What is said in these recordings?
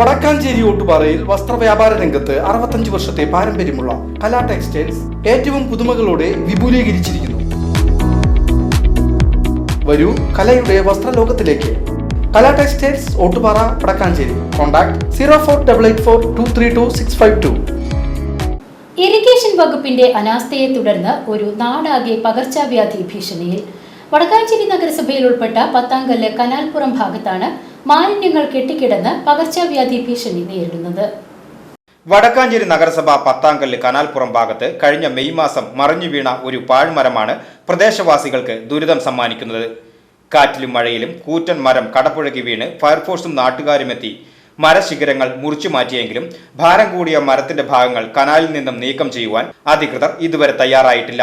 വടക്കാഞ്ചേരി ഓട്ടുപാറയിൽ വസ്ത്രവ്യാപാര രംഗത്ത് അറുപത്തഞ്ച് വർഷത്തെ പാരമ്പര്യമുള്ള കലാ ടെക്സ്റ്റൈൽസ് ഏറ്റവും പുതുമകളോടെ വിപുലീകരിച്ചിരിക്കുന്നു. വരൂ കലയുടെ വസ്ത്രലോകത്തിലേക്ക്. Kala textiles Ottupara Vadakkanchery. Contact zero four double eight four two three two six five two. Irrigation വകുപ്പിന്റെ അനാസ്ഥയെ തുടർന്ന് ഒരു നാടാകെ പകർച്ചവ്യാധി ഭീഷണിയിൽ വടക്കാഞ്ചേരി നഗരസഭയിൽ ഉൾപ്പെട്ട പത്താങ്കല്ല് കനാൽപ്പുറം ഭാഗത്താണ് മാലിന്യങ്ങൾ കെട്ടിക്കിടന്ന് പകർച്ചവ്യാധി ഭീഷണി നേരിടുന്നത്. വടക്കാഞ്ചേരി നഗരസഭ പത്താങ്കല്ല് കനാൽപ്പുറം ഭാഗത്ത് കഴിഞ്ഞ മെയ് മാസം മറിഞ്ഞു വീണ ഒരു പാഴ്മരമാണ് പ്രദേശവാസികൾക്ക് ദുരിതം സമ്മാനിക്കുന്നത്. കാറ്റിലും മഴയിലും കൂറ്റൻ മരം കടപ്പുഴകി വീണ് ഫയർഫോഴ്സും നാട്ടുകാരുമെത്തി. മരശിഖരങ്ങൾ മുറിച്ചു മാറ്റിയെങ്കിലും ഭാരം കൂടിയ മരത്തിന്റെ ഭാഗങ്ങൾ കനാലിൽ നിന്നും നീക്കം ചെയ്യുവാൻ അധികൃതർ ഇതുവരെ തയ്യാറായിട്ടില്ല.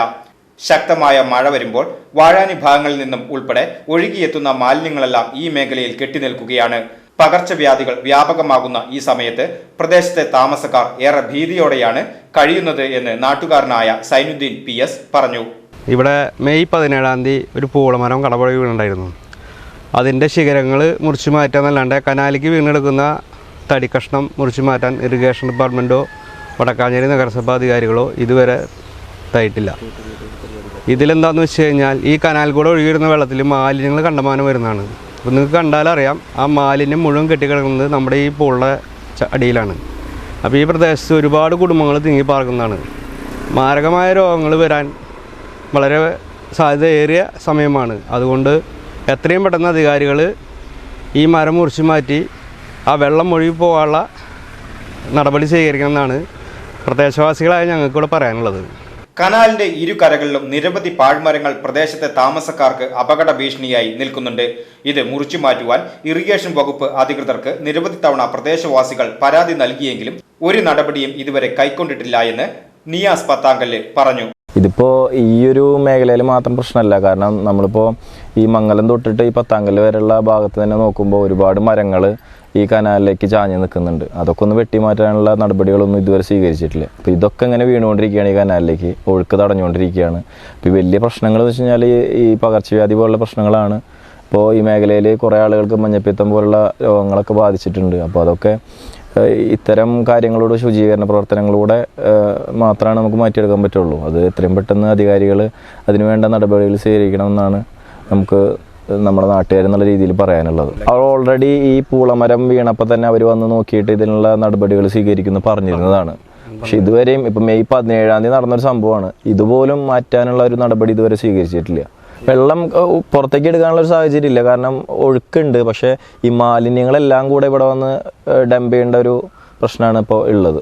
ശക്തമായ മഴ വരുമ്പോൾ വാഴാനി ഭാഗങ്ങളിൽ നിന്നും ഉൾപ്പെടെ ഒഴുകിയെത്തുന്ന മാലിന്യങ്ങളെല്ലാം ഈ മേഖലയിൽ കെട്ടിനിൽക്കുകയാണ്. പകർച്ചവ്യാധികൾ വ്യാപകമാകുന്ന ഈ സമയത്ത് പ്രദേശത്തെ താമസക്കാർ ഏറെ ഭീതിയോടെയാണ് കഴിയുന്നത് എന്ന് നാട്ടുകാരനായ സൈനുദ്ദീൻ പി എസ് പറഞ്ഞു. ഇവിടെ മെയ് പതിനേഴാം തീയതി ഒരു പൂളമരം കടപുഴ വീണുണ്ടായിരുന്നു. അതിന്റെ ശിഖരങ്ങൾ മുറിച്ചു മാറ്റാന്നല്ലാണ്ട് കനാലിക്ക് വീണെടുക്കുന്ന തടിക്കഷ്ണം മുറിച്ചു മാറ്റാൻ ഇറിഗേഷൻ ഡിപ്പാർട്ട്മെന്റോ വടക്കാഞ്ചേരി നഗരസഭാ അധികാരികളോ ഇതുവരെ ഇതായിട്ടില്ല. ഇതിലെന്താണെന്ന് വെച്ച് കഴിഞ്ഞാൽ ഈ കനാൽ കൂടെ ഒഴുകിയിരുന്ന വെള്ളത്തിൽ മാലിന്യങ്ങൾ കണ്ടമാനം വരുന്നതാണ്. അപ്പോൾ നിങ്ങൾക്ക് കണ്ടാലറിയാം ആ മാലിന്യം മുഴുവൻ കെട്ടിക്കിടക്കുന്നത് നമ്മുടെ ഈ പൂളുടെ അടിയിലാണ്. അപ്പോൾ ഈ പ്രദേശത്ത് ഒരുപാട് കുടുംബങ്ങൾ തിങ്ങി പാർക്കുന്നതാണ്. മാരകമായ രോഗങ്ങൾ വരാൻ വളരെ സാധ്യതയേറിയ സമയമാണ്. അതുകൊണ്ട് എത്രയും പെട്ടെന്ന് അധികാരികൾ ഈ മരം മുറിച്ച് മാറ്റി ആ വെള്ളം ഒഴുകി പോകാനുള്ള നടപടി സ്വീകരിക്കണം എന്നാണ് പ്രദേശവാസികളായ ഞങ്ങൾക്കിവിടെ പറയാനുള്ളത്. കനാലിന്റെ ഇരുകരകളിലും നിരവധി പാഴ്മരങ്ങൾ പ്രദേശത്തെ താമസക്കാർക്ക് അപകട ഭീഷണിയായി നിൽക്കുന്നുണ്ട്. ഇത് മുറിച്ചു മാറ്റുവാൻ ഇറിഗേഷൻ വകുപ്പ് അധികൃതർക്ക് നിരവധി തവണ പ്രദേശവാസികൾ പരാതി നൽകിയെങ്കിലും ഒരു നടപടിയും ഇതുവരെ കൈക്കൊണ്ടിട്ടില്ല എന്ന് നിയാസ് പത്താങ്കല്ല് പറഞ്ഞു. ഇതിപ്പോ ഈയൊരു മേഖലയിൽ മാത്രം പ്രശ്നമല്ല. കാരണം നമ്മളിപ്പോ ഈ മംഗലം തൊട്ടിട്ട് ഈ പത്താങ്കൽ വരെയുള്ള ഭാഗത്ത് തന്നെ നോക്കുമ്പോൾ ഒരുപാട് മരങ്ങൾ ഈ കനാലിലേക്ക് ചാഞ്ഞ് നിൽക്കുന്നുണ്ട്. അതൊക്കെ ഒന്ന് വെട്ടിമാറ്റാനുള്ള നടപടികളൊന്നും ഇതുവരെ സ്വീകരിച്ചിട്ടില്ല. അപ്പോൾ ഇതൊക്കെ ഇങ്ങനെ വീണുകൊണ്ടിരിക്കുകയാണ് ഈ കനാലിലേക്ക്. ഒഴുക്ക് തടഞ്ഞുകൊണ്ടിരിക്കുകയാണ്. ഇപ്പോൾ വലിയ പ്രശ്നങ്ങൾ എന്ന് വെച്ച് കഴിഞ്ഞാൽ ഈ- പകർച്ചവ്യാധി പോലുള്ള പ്രശ്നങ്ങളാണ്. ഇപ്പോൾ ഈ മേഖലയിൽ കുറേ ആളുകൾക്ക് മഞ്ഞപ്പിത്തം പോലുള്ള രോഗങ്ങളൊക്കെ ബാധിച്ചിട്ടുണ്ട്. അപ്പോൾ അതൊക്കെ ഇത്തരം കാര്യങ്ങളോട് ശുചീകരണ പ്രവർത്തനങ്ങളിലൂടെ മാത്രമാണ് നമുക്ക് മാറ്റിയെടുക്കാൻ പറ്റുള്ളൂ. അത് എത്രയും പെട്ടെന്ന് അധികാരികൾ അതിനുവേണ്ട നടപടികൾ സ്വീകരിക്കണമെന്നാണ് നമുക്ക് നമ്മുടെ നാട്ടുകാരെന്നുള്ള രീതിയിൽ പറയാനുള്ളത്. അവർ ഓൾറെഡി ഈ പൂളമരം വീണപ്പോൾ തന്നെ അവർ വന്ന് നോക്കിയിട്ട് ഇതിനുള്ള നടപടികൾ സ്വീകരിക്കുന്നു പറഞ്ഞിരുന്നതാണ്. പക്ഷെ ഇതുവരെയും ഇപ്പം മെയ് പതിനേഴാം തീയതി നടന്നൊരു സംഭവമാണ്. ഇതുപോലും മാറ്റാനുള്ള ഒരു നടപടി ഇതുവരെ സ്വീകരിച്ചിട്ടില്ല. വെള്ളം പുറത്തേക്ക് എടുക്കാനുള്ള ഒരു സാഹചര്യം ഇല്ല. കാരണം ഒഴുക്കുണ്ട്. പക്ഷേ ഈ മാലിന്യങ്ങളെല്ലാം കൂടെ ഇവിടെ വന്ന് ഡംപ് ചെയ്യേണ്ട ഒരു പ്രശ്നമാണ് ഇപ്പോൾ ഉള്ളത്.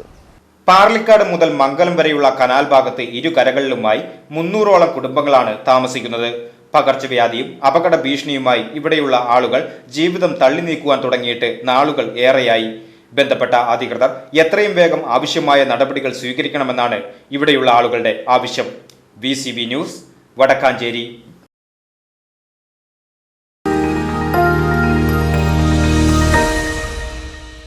പാർലിക്കാട് മുതൽ മംഗലം വരെയുള്ള കനാൽ ഭാഗത്ത് ഇരു കരകളിലുമായി മുന്നൂറോളം കുടുംബങ്ങളാണ് താമസിക്കുന്നത്. പകർച്ചവ്യാധിയും അപകട ഭീഷണിയുമായി ഇവിടെയുള്ള ആളുകൾ ജീവിതം തള്ളി നീക്കുവാൻ തുടങ്ങിയിട്ട് നാളുകൾ ഏറെയായി. ബന്ധപ്പെട്ട അധികൃതർ എത്രയും വേഗം ആവശ്യമായ നടപടികൾ സ്വീകരിക്കണമെന്നാണ് ഇവിടെയുള്ള ആളുകളുടെ ആവശ്യം. V news Vadakkanchery.